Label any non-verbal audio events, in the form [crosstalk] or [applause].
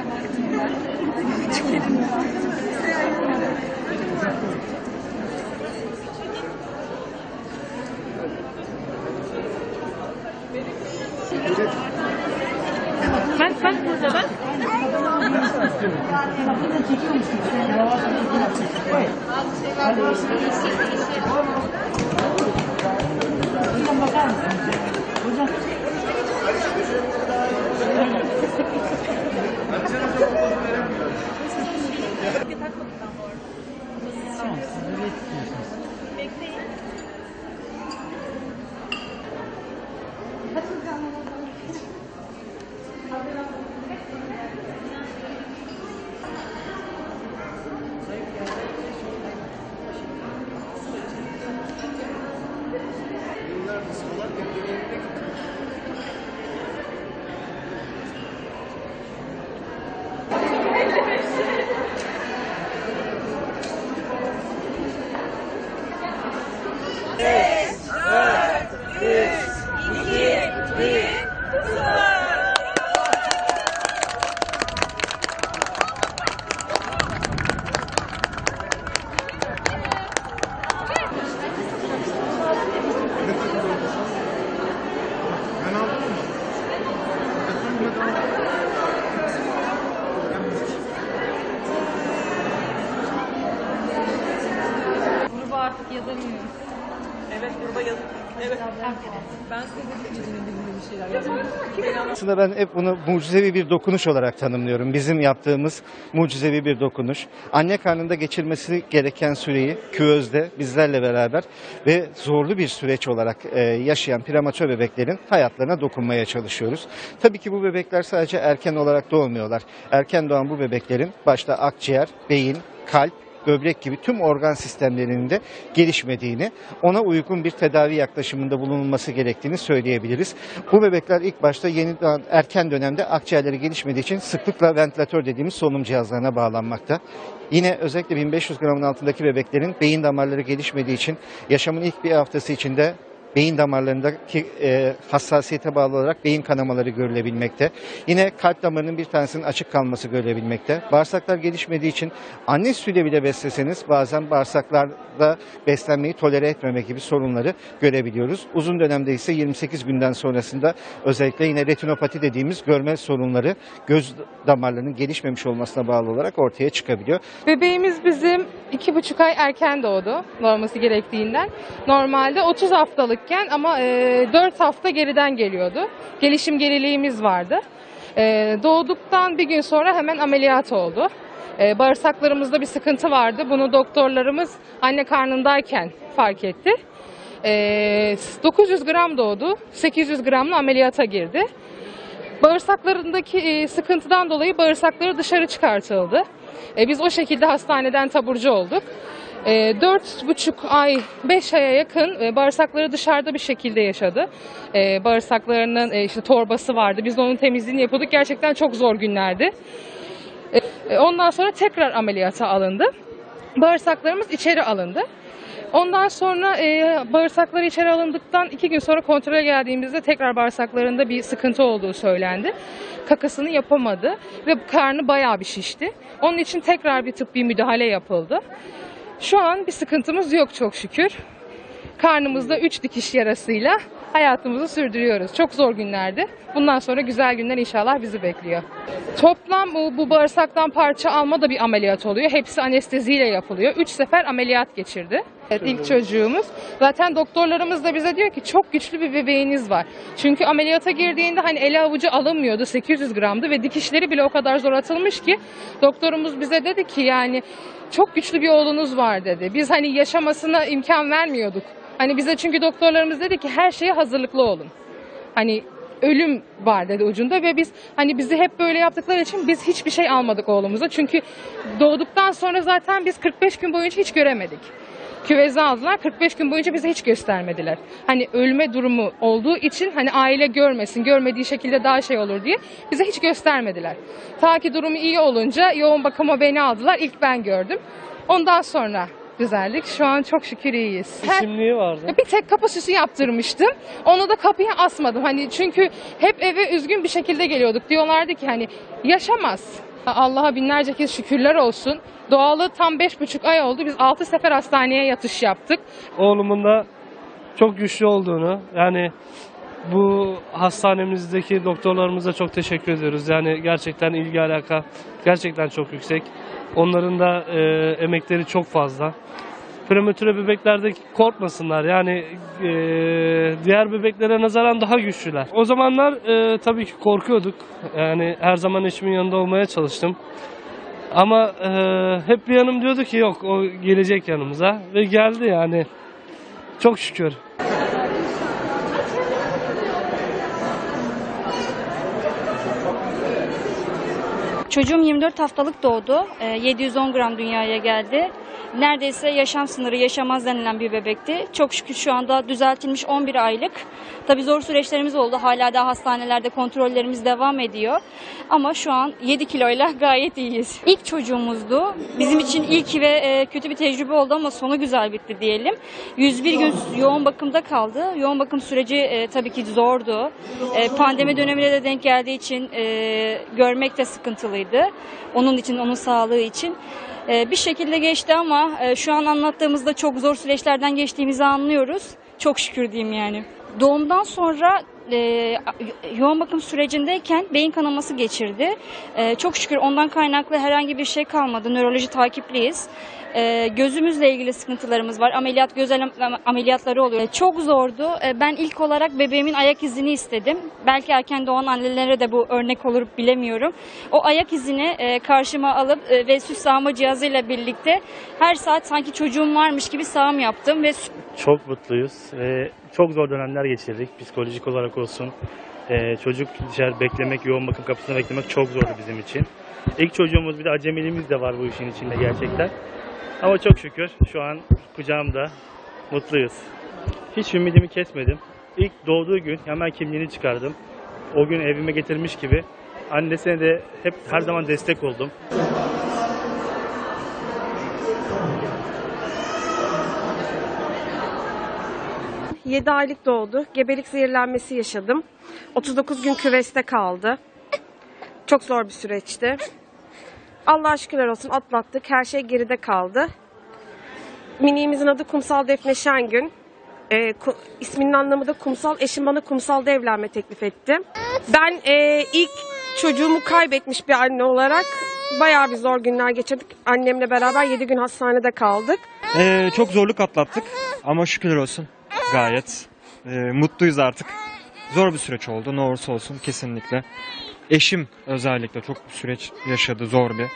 Elim var. Bak bak burada bak. [laughs] Gruba Thank you. Yazamıyorum. Evet gruba yazık. Evet. Ben size ki bir şeyler. Aslında ben hep bunu mucizevi bir dokunuş olarak tanımlıyorum. Bizim yaptığımız mucizevi bir dokunuş. Anne karnında geçirmesi gereken süreyi küvezde bizlerle beraber ve zorlu bir süreç olarak e, yaşayan prematür bebeklerin hayatlarına dokunmaya çalışıyoruz. Tabii ki bu bebekler sadece erken olarak doğmuyorlar. Erken doğan bu bebeklerin başta akciğer, beyin, kalp böbrek gibi tüm organ sistemlerinin de gelişmediğini, ona uygun bir tedavi yaklaşımında bulunulması gerektiğini söyleyebiliriz. Bu bebekler ilk başta yeni erken dönemde akciğerleri gelişmediği için sıklıkla ventilatör dediğimiz solunum cihazlarına bağlanmakta. Yine özellikle 1500 gramın altındaki bebeklerin beyin damarları gelişmediği için yaşamın ilk bir haftası içinde beyin damarlarındaki e, hassasiyete bağlı olarak beyin kanamaları görülebilmekte. Yine kalp damarının bir tanesinin açık kalması görülebilmekte. Bağırsaklar gelişmediği için anne sütüyle bile besleseniz bazen bağırsaklarda beslenmeyi tolere etmeme gibi sorunları görebiliyoruz. Uzun dönemde ise 28 günden sonrasında özellikle yine retinopati dediğimiz görme sorunları göz damarlarının gelişmemiş olmasına bağlı olarak ortaya çıkabiliyor. Bebeğimiz bizim iki buçuk ay erken doğdu doğması gerektiğinden. Normalde 30 haftalıkken ama e, 4 hafta geriden geliyordu. Gelişim geriliğimiz vardı. E, doğduktan bir gün sonra hemen ameliyat oldu. E, bağırsaklarımızda bir sıkıntı vardı. Bunu doktorlarımız anne karnındayken fark etti. E, 900 gram doğdu. 800 gramla ameliyata girdi. Bağırsaklarındaki e, sıkıntıdan dolayı bağırsakları dışarı çıkartıldı. E, biz o şekilde hastaneden taburcu olduk. E, Dört buçuk ay, beş aya yakın e, bağırsakları dışarıda bir şekilde yaşadı. E, bağırsaklarının e, işte torbası vardı. Biz onun temizliğini yapıyorduk. Gerçekten çok zor günlerdi. E, Ondan sonra tekrar ameliyata alındı. Bağırsaklarımız içeri alındı. Ondan sonra e, bağırsakları içeri alındıktan iki gün sonra kontrole geldiğimizde tekrar bağırsaklarında bir sıkıntı olduğu söylendi. Kakasını yapamadı ve karnı bayağı bir şişti. Onun için tekrar bir tıbbi müdahale yapıldı. Şu an bir sıkıntımız yok çok şükür. Karnımızda üç dikiş yarasıyla hayatımızı sürdürüyoruz. Çok zor günlerdi. Bundan sonra güzel günler inşallah bizi bekliyor. Toplam bu, bu bağırsaktan parça alma da bir ameliyat oluyor. Hepsi anesteziyle yapılıyor. Üç sefer ameliyat geçirdi. Evet, ilk çocuğumuz. Zaten doktorlarımız da bize diyor ki çok güçlü bir bebeğiniz var. Çünkü ameliyata girdiğinde hani eli avucu alınmıyordu 800 gramdı ve dikişleri bile o kadar zor atılmış ki doktorumuz bize dedi ki yani çok güçlü bir oğlunuz var dedi. Biz hani yaşamasına imkan vermiyorduk. Hani bize çünkü doktorlarımız dedi ki her şeye hazırlıklı olun. Hani ölüm var dedi ucunda ve biz hani bizi hep böyle yaptıkları için biz hiçbir şey almadık oğlumuza. Çünkü doğduktan sonra zaten biz 45 gün boyunca hiç göremedik. Küveze aldılar 45 gün boyunca bize hiç göstermediler. Hani ölme durumu olduğu için hani aile görmesin, görmediği şekilde daha şey olur diye bize hiç göstermediler. Ta ki durumu iyi olunca yoğun bakıma beni aldılar. İlk ben gördüm. Ondan sonra Simliği vardı. Ya Bir tek kapı süsü yaptırmıştım. Onu da kapıya asmadım. Hani çünkü hep eve üzgün bir şekilde geliyorduk. Diyorlardı ki hani yaşamaz. Allah'a binlerce kez şükürler olsun. Doğalı tam beş buçuk ay oldu. Biz altı sefer hastaneye yatış yaptık. Oğlumun da çok güçlü olduğunu yani bu hastanemizdeki doktorlarımıza çok teşekkür ediyoruz. Yani gerçekten ilgi alaka gerçekten çok yüksek. Onların da e, emekleri çok fazla. Prematüre bebeklerde korkmasınlar. Yani e, diğer bebeklere nazaran daha güçlüler. O zamanlar e, tabii ki korkuyorduk. Yani her zaman eşimin yanında olmaya çalıştım. Ama e, hep bir yanım diyordu ki yok o gelecek yanımıza ve geldi yani. Çok şükür. Çocuğum 24 haftalık doğdu. Ee, 710 gram dünyaya geldi. Neredeyse yaşam sınırı yaşamaz denilen bir bebekti. Çok şükür şu anda düzeltilmiş 11 aylık. Tabii zor süreçlerimiz oldu. Hala daha hastanelerde kontrollerimiz devam ediyor. Ama şu an 7 kiloyla [laughs] gayet iyiyiz. İlk çocuğumuzdu. Bizim için ilk ve e, kötü bir tecrübe oldu ama sonu güzel bitti diyelim. 101 gün yoğun bakımda kaldı. Yoğun bakım süreci e, tabii ki zordu. E, pandemi dönemine de denk geldiği için görmek de sıkıntılıydı. Onun için, onun sağlığı için. E, bir şekilde geçti ama e, şu an anlattığımızda çok zor süreçlerden geçtiğimizi anlıyoruz. Çok şükür diyeyim yani. Doğumdan sonra e, yoğun bakım sürecindeyken beyin kanaması geçirdi. E, çok şükür ondan kaynaklı herhangi bir şey kalmadı. Nöroloji takipliyiz. E, gözümüzle ilgili sıkıntılarımız var. Ameliyat göz am- ameliyatları oluyor. E, çok zordu. E, ben ilk olarak bebeğimin ayak izini istedim. Belki erken doğan annelere de bu örnek olur bilemiyorum. O ayak izini e, karşıma alıp e, ve süs sağma cihazıyla birlikte her saat sanki çocuğum varmış gibi sağım yaptım ve Çok mutluyuz ve çok zor dönemler geçirdik psikolojik olarak olsun. Ee, çocuk dışarı beklemek, yoğun bakım kapısında beklemek çok zordu bizim için. İlk çocuğumuz bir de acemiliğimiz de var bu işin içinde gerçekten. Ama çok şükür şu an kucağımda mutluyuz. Hiç ümidimi kesmedim. İlk doğduğu gün hemen kimliğini çıkardım. O gün evime getirmiş gibi annesine de hep her zaman destek oldum. 7 aylık doğdu. Gebelik zehirlenmesi yaşadım. 39 gün küveste kaldı. Çok zor bir süreçti. Allah'a şükürler olsun atlattık. Her şey geride kaldı. Miniğimizin adı Kumsal Defne Şengün. Ee, ku- isminin anlamı da kumsal. Eşim bana kumsalda evlenme teklif etti. Ben e, ilk çocuğumu kaybetmiş bir anne olarak bayağı bir zor günler geçirdik. Annemle beraber 7 gün hastanede kaldık. Ee, çok zorluk atlattık ama şükürler olsun gayet ee, mutluyuz artık. Zor bir süreç oldu ne olursa olsun kesinlikle. Eşim özellikle çok bir süreç yaşadı zor bir.